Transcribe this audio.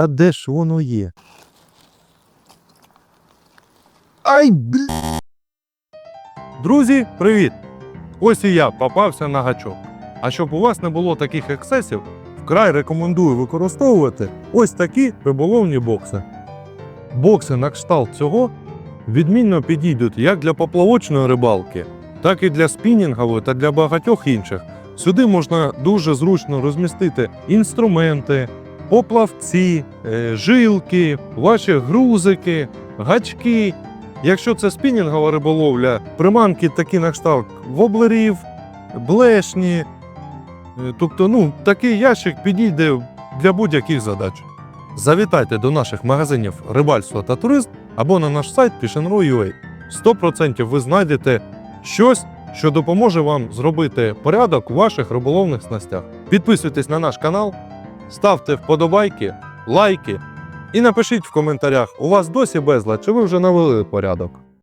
Та де ж воно є? Ай, бля. Друзі, привіт! Ось і я попався на гачок. А щоб у вас не було таких ексцесів, вкрай рекомендую використовувати ось такі риболовні бокси. Бокси на кшталт цього відмінно підійдуть як для поплавочної рибалки, так і для спінінгової та для багатьох інших. Сюди можна дуже зручно розмістити інструменти, поплавці, е, жилки, ваші грузики, гачки. Якщо це спінінгова риболовля, приманки такі на кшталт воблерів, блешні. Е, Тобто, ну, такий ящик підійде для будь-яких задач. Завітайте до наших магазинів рибальство та туризм або на наш сайт Fishing.ua. 100% ви знайдете щось, що допоможе вам зробити порядок у ваших риболовних снастях. Підписуйтесь на наш канал, ставте вподобайки, лайки і напишіть в коментарях, у вас досі безлад, чи ви вже навели порядок.